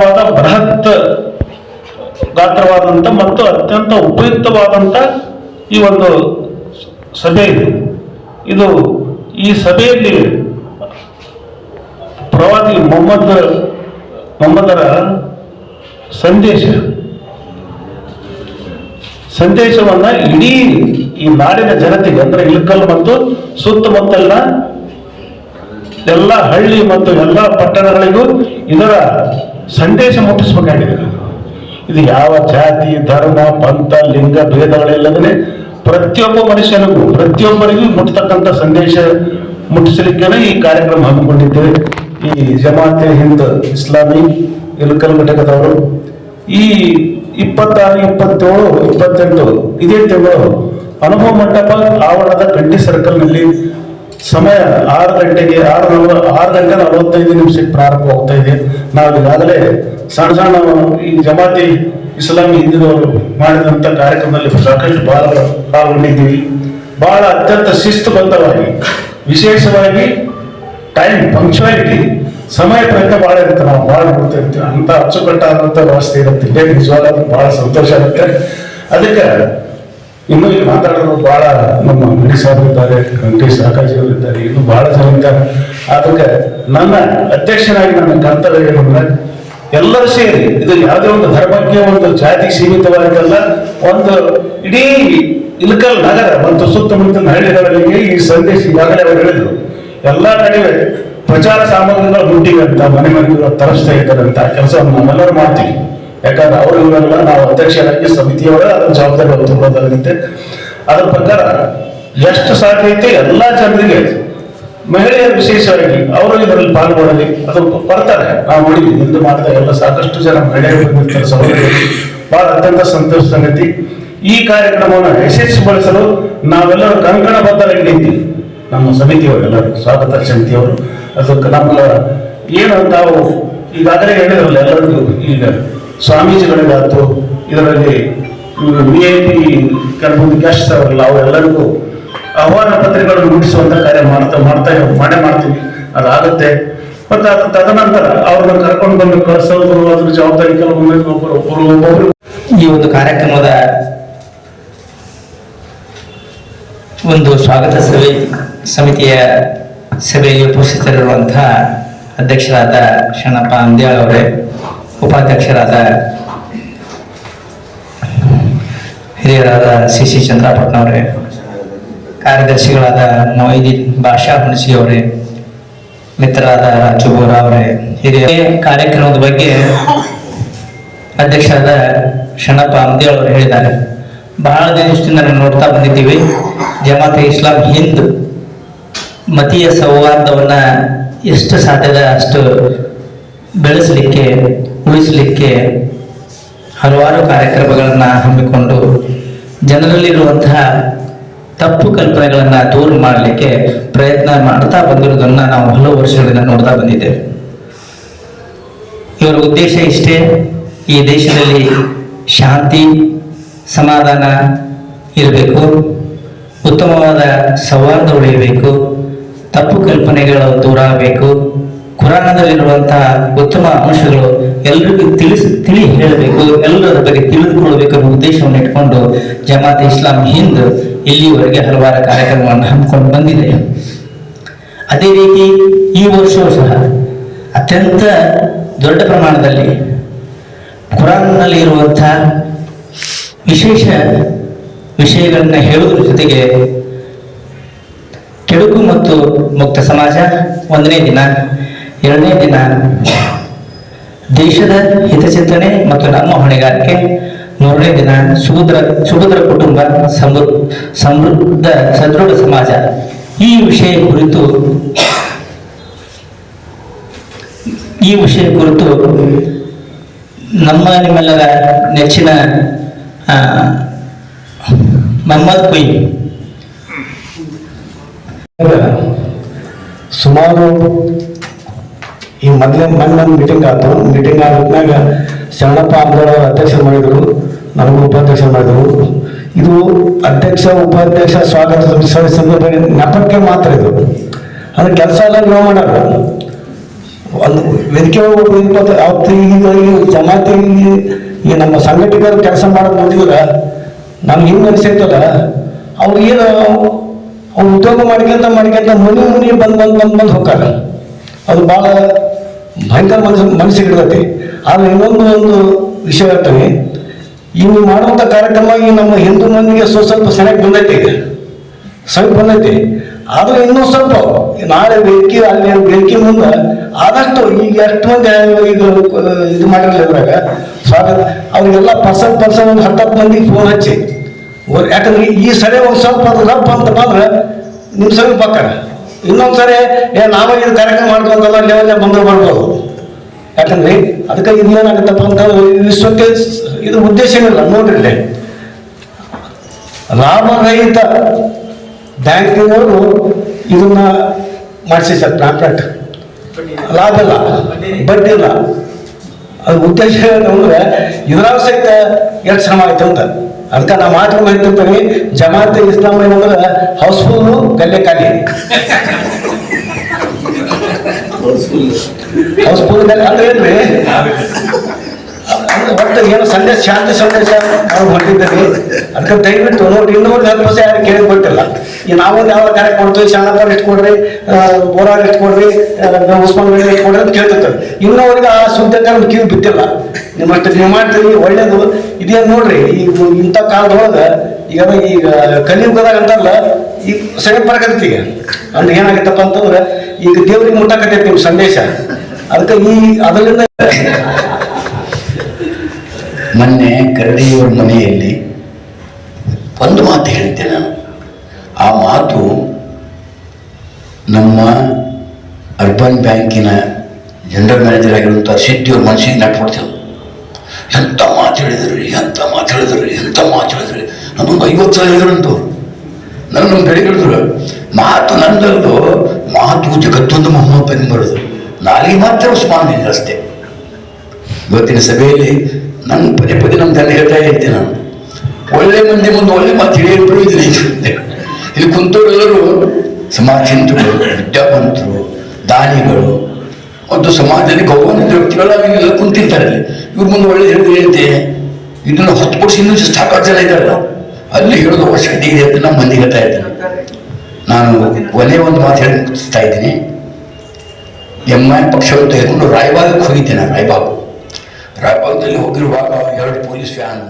ವಿಶಾಲವಾದ ಬೃಹತ್ ಗಾತ್ರವಾದಂಥ ಮತ್ತು ಅತ್ಯಂತ ಉಪಯುಕ್ತವಾದಂಥ ಈ ಒಂದು ಸಭೆ ಇದು. ಇದು ಈ ಸಭೆಯಲ್ಲಿ ಪ್ರವಾದಿ ಮೊಹಮ್ಮದ್ ಮೊಹಮ್ಮದರ ಸಂದೇಶ. ಸಂದೇಶವನ್ನ ಇಡೀ ಈ ನಾಡಿನ ಜನತೆಗೆ ಅಂದ್ರೆ ಇಳಕಲ್ ಮತ್ತು ಸುತ್ತಮುತ್ತಲಿನ ಎಲ್ಲ ಹಳ್ಳಿ ಮತ್ತು ಎಲ್ಲ ಪಟ್ಟಣಗಳಿಗೂ ಇದರ ಸಂದೇಶ ಮುಟ್ಟಿಸ್ಬೇಕಾಗಿದೆ. ಇದು ಯಾವ ಜಾತಿ, ಧರ್ಮ, ಪಂಥ, ಲಿಂಗ ಭೇದಗಳಿಲ್ಲದೇ ಪ್ರತಿಯೊಬ್ಬ ಮನುಷ್ಯನಿಗೂ, ಪ್ರತಿಯೊಬ್ಬರಿಗೂ ಮುಟ್ಟತಕ್ಕಂಥ ಸಂದೇಶ ಮುಟ್ಟಿಸಲಿಕ್ಕೆ ಈ ಕಾರ್ಯಕ್ರಮ ಹಮ್ಮಿಕೊಂಡಿದ್ದೇವೆ. ಈ ಜಮಾತೆ ಹಿಂದ್ ಇಸ್ಲಾಮಿ ಇಲ್ಕಲ್ ಘಟಕದವರು, ಈ ಇಪ್ಪತ್ತಾರು, ಇಪ್ಪತ್ತೇಳು, ಇಪ್ಪತ್ತೆಂಟು ಇದೇ ತಿಂಗಳು ಅನುಭವ ಮಂಟಪ, ಆವರಣದ ಗಂಟಿ ಸರ್ಕಲ್ನಲ್ಲಿ ಸಮಯ ಆರು ಗಂಟೆಗೆ ಆರು ನಲ್ವ, ಆರು ಗಂಟೆ ನಲವತ್ತೈದು ನಿಮಿಷಕ್ಕೆ ಪ್ರಾರಂಭ ಇದೆ. ನಾವು ಈಗಾಗಲೇ ಸಣ್ಣ ಸಣ್ಣ ಈ ಜಮಾತಿ ಇಸ್ಲಾಮಿ ಹಿಂದಿನವರು ಮಾಡಿದಂಥ ಕಾರ್ಯಕ್ರಮದಲ್ಲಿ ಸಾಕಷ್ಟು ಭಾಳ ಪಾಲ್ಗೊಂಡಿದ್ದೀವಿ ಬಹಳ ಅತ್ಯಂತ ಶಿಸ್ತುಬದ್ಧವಾಗಿ, ವಿಶೇಷವಾಗಿ ಟೈಮ್ ಪಂಕ್ಚುಯಾಲಿಟಿ ಸಮಯ ಪ್ರಯತ್ನ ಭಾಳ ಇರುತ್ತೆ. ನಾವು ಭಾಳ ನೋಡ್ತಾ ಇರ್ತೀವಿ. ಅಂತ ಅಚ್ಚುಕಟ್ಟಾದಂಥ ವ್ಯವಸ್ಥೆ ಇರುತ್ತೆ. ನಿಜವಾದ ಬಹಳ ಸಂತೋಷ ಆಗುತ್ತೆ. ಅದಕ್ಕೆ ಇನ್ನು ಇಲ್ಲಿ ಮಾತಾಡೋರು ಬಹಳ ನಮ್ಮ ಅಂಗಡಿ ಸಾಹೇಬ್ ಇದ್ದಾರೆ ಕಂಟಿ ಸಾಕಾಜಿ ಅವರು ಇದ್ದಾರೆ ಇನ್ನು ಬಹಳ ಜನ ಇದ್ದಾರೆ. ಅದಕ್ಕೆ ನನ್ನ ಅಧ್ಯಕ್ಷನಾಗಿ ನನ್ನ ಕರ್ತವ್ಯ ಏನಂದ್ರೆ ಎಲ್ಲರೂ ಸೇರಿ, ಇದು ಯಾವುದೇ ಒಂದು ಧರ್ಮಕ್ಕೆ ಒಂದು ಜಾತಿ ಸೀಮಿತವಾಗಿಲ್ಲ ಒಂದು ಇಡೀ ಇಲ್ಕಲ್ ನಗರ, ಮತ್ತು ಸುತ್ತಮುತ್ತಲಿನ ಹಳ್ಳಿಗಳಿಗೆ ಈ ಸಂದೇಶ ಈಗಾಗಲೇ ಅವರು ಹೇಳಿದ್ರು. ಎಲ್ಲ ನಡುವೆ ಪ್ರಚಾರ ಸಾಮಗ್ರಿಗಳು ಹುಟ್ಟಿವೆ ಅಂತ, ಮನೆ ಮನೆಗಳು ತರಿಸ್ತಾ ಇದ್ದಾರೆ ಅಂತ ಕೆಲಸವನ್ನು ನಾವೆಲ್ಲರೂ ಮಾಡ್ತೀವಿ. ಯಾಕಂದ್ರೆ ಅವರು ಇವರೆಲ್ಲ ನಾವು ಅಧ್ಯಕ್ಷರಾಗಿ ಸಮಿತಿಯವರ ಅದರ ಜವಾಬ್ದಾರಿ ತುಂಬೋದಾಗುತ್ತೆ. ಅದರ ಪ್ರಕಾರ ಎಷ್ಟು ಸಾಧ್ಯ ಎಲ್ಲ ಜನರಿಗೆ, ಮಹಿಳೆಯರು ವಿಶೇಷವಾಗಿ, ಅವರು ಇದರಲ್ಲಿ ಪಾಲ್ಗೊಳ್ಳಲಿ, ಅದು ಬರ್ತಾರೆ ನಾವು ನೋಡಿದ್ವಿ ನಿಂದು ಮಾಡಿದ ಎಲ್ಲ ಸಾಕಷ್ಟು ಜನ ಮಹಿಳೆಯರು ಬಹಳ ಅತ್ಯಂತ ಸಂತೋಷ ಸಂಗತಿ ಈ ಕಾರ್ಯಕ್ರಮವನ್ನು ಯಶಸ್ವಿಗೊಳಿಸಲು ನಾವೆಲ್ಲರೂ ಕಂಕಣಬದ್ಧರಾಗಿ ನಿಂತೀವಿ ನಮ್ಮ ಸಮಿತಿಯವರೆಲ್ಲರೂ, ಸ್ವಾಗತ ಸಮಿತಿಯವರು. ಅದಕ್ಕೆ ನಮ್ಮ ಏನು ತಾವು ಈಗಾಗಲೇ ಹೇಳಿದ್ರಲ್ಲ ಎಲ್ಲರಿಗೂ ಈಗ ಸ್ವಾಮೀಜಿಗಳಿಗಾಯ್ತು ಇದರಲ್ಲಿ ವಿ ಐ ಪಿ ಕೆಲವೊಂದು ಗೆಸ್ಟ್ ಅವರಲ್ಲ ಅವರೆಲ್ಲರಿಗೂ ಆಹ್ವಾನ ಪತ್ರಿಕೆಗಳನ್ನು ಮುಟ್ಟಿಸುವಂತ ಕಾರ್ಯ ಮಾಡ್ತಾ ಮಾಡ್ತಾ ಮಾಡೇ ಮಾಡ್ತೀವಿ. ಅದಾಗುತ್ತೆ. ಮತ್ತೆ ಅದು ತದನಂತರ ಅವ್ರನ್ನ ಕರ್ಕೊಂಡು ಬಂದು ಕಳಿಸೋದು, ಅದ್ರ ಜವಾಬ್ದಾರಿ ಕೆಲವೊಮ್ಮೆ ಒಬ್ಬರು ಒಬ್ಬರು ಈ ಒಂದು ಕಾರ್ಯಕ್ರಮದ ಒಂದು ಸ್ವಾಗತ ಸಭೆ, ಸಮಿತಿಯ ಸಭೆಯಲ್ಲಿ ಉಪಸ್ಥಿತರಿರುವಂತಹ ಅಧ್ಯಕ್ಷರಾದ ಶಣಪ್ಪ ಅಂದ್ಯಾಳ್ ಅವರೇ. ಉಪಾಧ್ಯಕ್ಷರಾದ ಹಿರಿಯರಾದ ಸಿ ಸಿ ಚಂದ್ರಪಟ್ನ ಅವರೇ ಕಾರ್ಯದರ್ಶಿಗಳಾದ ಮೊಯ್ದೀನ್ ಬಾಷಾ ಹುಣಸಿ ಅವರೇ ಮಿತ್ರರಾದ ರಾಜು ಬೋರಾ ಅವರೇ, ಹಿರಿಯ ಕಾರ್ಯಕ್ರಮದ ಬಗ್ಗೆ ಅಧ್ಯಕ್ಷರಾದ ಶಣಪ್ಪ ಅಂದೇಳ್ ಅವರು ಹೇಳಿದ್ದಾರೆ. ಬಹಳ ದಿನದಿಂದ ನಾವು ನೋಡ್ತಾ ಬಂದಿದ್ದೀವಿ. ಜಮಾತೆ ಇಸ್ಲಾಂ ಹಿಂದ್ ಮತೀಯ ಸೌಹಾರ್ದವನ್ನ ಎಷ್ಟು ಸಾಧ್ಯದ ಅಷ್ಟು ಬೆಳೆಸಲಿಕ್ಕೆ ಉಳಿಸಲಿಕ್ಕೆ ಹಲವಾರು ಕಾರ್ಯಕ್ರಮಗಳನ್ನು ಹಮ್ಮಿಕೊಂಡು ಜನರಲ್ಲಿರುವಂತಹ ತಪ್ಪು ಕಲ್ಪನೆಗಳನ್ನು ದೂರ ಮಾಡಲಿಕ್ಕೆ ಪ್ರಯತ್ನ ಮಾಡ್ತಾ ಬಂದಿರೋದನ್ನು ನಾವು ಹಲವು ವರ್ಷಗಳಿಂದ ನೋಡ್ತಾ ಬಂದಿದ್ದೇವೆ. ಇವರ ಉದ್ದೇಶ ಇಷ್ಟೇ, ಈ ದೇಶದಲ್ಲಿ ಶಾಂತಿ, ಸಮಾಧಾನ ಇರಬೇಕು, ಉತ್ತಮವಾದ ಸೌಹಾರ್ದ ಉಳಿಯಬೇಕು, ತಪ್ಪು ಕಲ್ಪನೆಗಳು ದೂರ ಆಗಬೇಕು ಕುರಾಣದಲ್ಲಿರುವಂತಹ ಉತ್ತಮ ಅಂಶಗಳು ಎಲ್ಲರಿಗೂ ತಿಳಿಸಿ ತಿಳಿ ಹೇಳಬೇಕು ಎಲ್ಲರ ಬಗ್ಗೆ ತಿಳಿದುಕೊಳ್ಬೇಕು ಅನ್ನೋ ಉದ್ದೇಶವನ್ನು ಇಟ್ಕೊಂಡು ಜಮಾತ್ ಇಸ್ಲಾಂ ಹಿಂದ್ ಇಲ್ಲಿವರೆಗೆ ಹಲವಾರು ಕಾರ್ಯಕ್ರಮಗಳನ್ನು ಹಮ್ಮಿಕೊಂಡು ಬಂದಿದೆ. ಅದೇ ರೀತಿ ಈ ವರ್ಷವೂ ಸಹ ಅತ್ಯಂತ ದೊಡ್ಡ ಪ್ರಮಾಣದಲ್ಲಿ ಕುರಾನ್ನಲ್ಲಿ ಇರುವಂತಹ ವಿಶೇಷ ವಿಷಯಗಳನ್ನ ಹೇಳುವುದರ ಜೊತೆಗೆ ಕೆಡುಕು ಮತ್ತು ಮುಕ್ತ ಸಮಾಜ ಒಂದನೇ ದಿನ, ಎರಡನೇ ದಿನ ದೇಶದ ಹಿತಚಿಂತನೆ ಮತ್ತು ನಮ್ಮ ಹೊಣೆಗಾರಿಕೆ. ಮೂರನೇ ದಿನ ಸುಭದ್ರ ಸುಭದ್ರ ಕುಟುಂಬ, ಸಮೃ, ಸಮೃದ್ಧ, ಸದೃಢ ಸಮಾಜ. ಈ ವಿಷಯ ಕುರಿತು, ಈ ವಿಷಯ ಕುರಿತು ನಮ್ಮ ನಿಮ್ಮೆಲ್ಲರ ನೆಚ್ಚಿನ ಮಹಮ್ಮದ್ ಕುಯ್ ಸುಮಾರು ಈ ಮೊದಲೇ ಮೊನ್ನೆ ಮೀಟಿಂಗ್ ಆಯ್ತು. ಮೀಟಿಂಗ್ ಆದ್ಮ್ಯಾಗ ಶರಣಪ್ಪ ಅಂದ್ರೆ ಅಧ್ಯಕ್ಷ ಮಾಡಿದರು. ನನಗೂ ಉಪಾಧ್ಯಕ್ಷ ಮಾಡಿದರು. ಇದು ಅಧ್ಯಕ್ಷ, ಉಪಾಧ್ಯಕ್ಷ ಸ್ವಾಗತ ಸಂದರ್ಭದಲ್ಲಿ ಸಂದರ್ಭ ನೆಪಕ್ಕೆ ಮಾತ್ರ ಇದು. ಅಂದ್ರೆ ಕೆಲಸ ಎಲ್ಲ ನಾವು ಮಾಡೋದು. ಒಂದು ವೇದಿಕೆ ಅವತ್ತು ಈಗ ಜಮಾತಿ ಈ ನಮ್ಮ ಸಂಘಟಕರು ಕೆಲಸ ಮಾಡೋದು ನೋಡಿದ್ರೆ ನಮ್ಗೆ ಹಿಂಗೆ ಅನಿಸೈತಲ್ಲ ಅವ್ರು ಏನು ಅವ್ರು ಉದ್ಯೋಗ ಮಾಡ್ಕೊಂತ ಮಾಡ್ಕೊಂತ ಮುನಿ ಮುನಿ ಬಂದು ಬಂದು ಬಂದು ಬಂದು ಹೋಗ್ತಾರೆ. ಅದು ಭಾಳ ಭಯಂಕರ ಮನಸ್ಸು ಮನಸ್ಸಿಗೆ ಹಿಡ್ದೈತಿ ಆದ್ರೆ ಇನ್ನೊಂದು ಒಂದು ವಿಷಯ ಹೇಳ್ತೇನೆ. ಇನ್ನು ಮಾಡುವಂತ ಮಾಡುವಂಥ ಕಾರ್ಯಕ್ರಮ ಈ ನಮ್ಮ ಹಿಂದೂ ಮಂದಿಗೆ ಸ್ವಲ್ಪ ಸ್ವಲ್ಪ ಸರಿಯಾಗಿ ಬಂದೈತಿ ಈಗ. ಸ್ವಲ್ಪ ಬಂದೈತಿ. ಆದ್ರೆ ಇನ್ನೂ ಸ್ವಲ್ಪ ನಾಳೆ ಬೆಂಕಿ, ಅಲ್ಲಿ ಬೆಂಕಿ ಮುಂದೆ ಆದಷ್ಟು ಈಗ ಎಷ್ಟು ಮಂದಿ ಈಗ ಇದು ಮಾಡಿರಲಿಲ್ಲ ಇದ್ರಾಗ. ಸ್ವಾಗತ. ಅವ್ರಿಗೆಲ್ಲ ಪರ್ಸನ್ ಪರ್ಸನ್ ಒಂದು ಹತ್ತತ್ತು ಮಂದಿಗೆ ಫೋನ್ ಹಚ್ಚಿ. ಯಾಕಂದ್ರೆ ಈ ಸರಿ ಒಂದು ಸ್ವಲ್ಪ ರಪ್ಪ ಅಂತ ಬಂದ್ರೆ ನಿಮ್ಮ ಸರಿ ಪಕ್ಕನ ಇನ್ನೊಂದು ಸರಿ, ಏ, ನಾವ ಇದು ಕಾರ್ಯಕ್ರಮ ಮಾಡ್ಕೊಂತಲ್ಲ ಲೆವೆಲ್ ಬಂದ್ರೆ ಮಾಡ್ಬೋದು. ಯಾಕಂದ್ರೆ, ಅದಕ್ಕೆ ಇನ್ನೇನಾಗುತ್ತಪ್ಪ ಅಂತ ವಿಶ್ವಕ್ಕೆ ಇದು ಉದ್ದೇಶ ಏನಿಲ್ಲ, ನೋಡ್ರಿ. ಲಾಭರಹಿತ ಬ್ಯಾಂಕಿನವರು ಇದನ್ನ ಮಾಡಿಸಿ ಸರ್ ಕಾಂಟ್ರಾಕ್ಟ್ ಲಾಭ ಇಲ್ಲ, ಬಡ್ಡಿ ಇಲ್ಲ. ಅದು ಉದ್ದೇಶ ಏನಂದ್ರೆ, ಇದ್ರಾಗ ಸಹಿತ ಎರಡು ಶ್ರಮ ಆಯ್ತು ಅಂತ. ಅದಕ್ಕೆ ನಾ ಮಾತ್ರ ಹೇಳ್ತಿರ್ತೀನಿ ಜಮಾತ್ ಇಸ್ಲಾಂ ಏನಂದ್ರೆ ಹೌಸ್ಫುಲ್ಲು ಗಲ್ಲೆ ಖಾಲಿ ಹೌಸ್ಫುಲ್ ಗಲ್ಲೆ ಅಂದ್ರೆ ಏನ್ರಿ ಅಂದ್ರೆ ಒಟ್ಟು ಏನು ಸಂದೇಶ ಶಾಂತಿ ಸಂದೇಶ ನಾವು ಹೊಂದಿದ್ದೀವಿ ಅದಕ್ಕೆ ದಯವಿಟ್ಟು ನೋಡಿ ಇನ್ನೂರು ಹತ್ತು ಯಾರು ಕೇಳಿ ಕೊಟ್ಟಿಲ್ಲ. ಈ ನಾವೊಂದು ಯಾವ ಕಾರ್ಯ ಕೊಡ್ತೀವಿ ಶಾಣಪ್ಪ ಇಟ್ಕೊಡ್ರಿ ಕೊಡ್ರಿ ಬೋರಾರ್ ಎಷ್ಟು ಕೊಡ್ರಿ ಆ, ಉಸ್ಮಾನ್ ಗಡಿ ಇಟ್ಕೊಡ್ರಿ ಕೊಡ್ರಿ ಅಂತ ಕೇಳ್ತಿರ್ತಾರೆ. ಇನ್ನೂವರೆಗೆ ಆ ಸುದ್ದಿ ನಮ್ಗೆ ಕಿವಿ ಬಿದ್ದಿಲ್ಲ. ನಿಮ್ಮಷ್ಟು ನೀವು ಮಾಡ್ತೀರಿ ಒಳ್ಳೇದು. ಇದೇನು ನೋಡ್ರಿ ಈಗ ಇಂಥ ಕಾಲದೊಳಗೆ ಈಗ ಈಗ ಕಲಿಯುಗದಾಗ ಅಂತಲ್ಲ ಈಗ ಸರಿ ಬರಕತ್ತಿ ಈಗ. ಅಂದ್ರೆ ಏನಾಗತ್ತಪ್ಪ ಅಂತಂದ್ರೆ ಈಗ ದೇವ್ರಿಗೆ ಮುಟ್ಟಾಕತ್ತೈತಿ ನಿಮ್ಮ ಸಂದೇಶ. ಅದಕ್ಕೆ ಈ ಅದರಿಂದ ಮೊನ್ನೆ ಕರಡಿಯವರ ಮನೆಯಲ್ಲಿ ಒಂದು ಮಾತು ಹೇಳಿದ್ದೆ ನಾನು. ಆ ಮಾತು ನಮ್ಮ ಅರ್ಬನ್ ಬ್ಯಾಂಕಿನ ಜನರಲ್ ಮ್ಯಾನೇಜರ್ ಆಗಿರುವಂಥ ಸಿದ್ಧಿಯವ್ರ ಮನಸ್ಸಿಗೆ ನಟ್ಬಿಡ್ತೇವೆ ಎಂಥ ಮಾತು ಹೇಳಿದ್ರಿ ಎಂಥ ಮಾತು ಹೇಳಿದ್ರಿ ಎಂಥ ಮಾತು ಹೇಳಿದ್ರಿ. ನನ್ನೊಂದು ಐವತ್ತು ಸಾವಿರ ಹೇಳಿದ್ರಂತು ನನ್ನ ನಮ್ಮ ಬೆಳೆ ಹೇಳಿದ್ರು, ಮಾತು ನಂದಲ್ದು ಮಾತು ಜಗತ್ತೊಂದು ಮೊಹಮ್ಮದ್ ಬಂದು ಬರೋದು. ನಾಲಿಗೆ ಮಾತ್ರ ಉಸ್ಮಾನ್ ಅಷ್ಟೇ. ಇವತ್ತಿನ ಸಭೆಯಲ್ಲಿ ನಾನು ಪದೇ ಪದೇ ನಮ್ಮ ತಂದೆ ಹೇಳ್ತಾ ಇರ್ತೀನಿ ನಾನು. ಒಳ್ಳೆ ಮಂದಿ ಮುಂದೆ ಒಳ್ಳೆ ಮಾತು ಹೇಳಿದ್ರು ಪ್ರಯೋಜನ ಇದೆ ಅಂತೆ. ಇಲ್ಲಿ ಕುಂತವರೆಲ್ಲರೂ ಸಮಾಜ ಚಿಂತಕರು ವಿದ್ಯಾವಂತರು, ದಾನಿಗಳು ಮತ್ತು ಸಮಾಜದಲ್ಲಿ ಗೌರವಾನ್ವಿತ ವ್ಯಕ್ತಿಗಳು ಅವೆಲ್ಲ ಕುಂತಿರ್ತಾರೆ ಅಲ್ಲಿ. ಇವ್ರ ಮುಂದೆ ಒಳ್ಳೆ ಹೇಳಿದ್ರೆ ಹೇಳ್ತೆ ಇದನ್ನು ಹೊತ್ತು ಕೊಡಿಸಿ ಇನ್ನೂ ಸಾಕಷ್ಟು ಜನ ಇದ್ದಾರಲ್ಲ. ಅಲ್ಲಿ ಹೇಳೋದು ಅವಶ್ಯಕತೆ ಇದೆ ಅಂತ ನಮ್ಮ ಮಂದಿ ಹೇಳ್ತಾ ಇದ್ದೇನೆ ನಾನು ಕೊನೆ ಒಂದು ಮಾತು ಹೇಳಿ ಮುಗಿಸ್ತಾ ಇದ್ದೀನಿ. ಎಂ ಐ ಪಕ್ಷವನ್ನು ತೆಗೆದುಕೊಂಡು ರಾಯಬಾಗಕ್ಕೆ ಹೋಗಿದ್ದೆ ನಾನು, ರಾಯಬಾಗ್. ರಾಯಬಾಗದಲ್ಲಿ ಹೋಗಿರುವಾಗ ಎರಡು ಪೊಲೀಸ್ ವ್ಯಾನು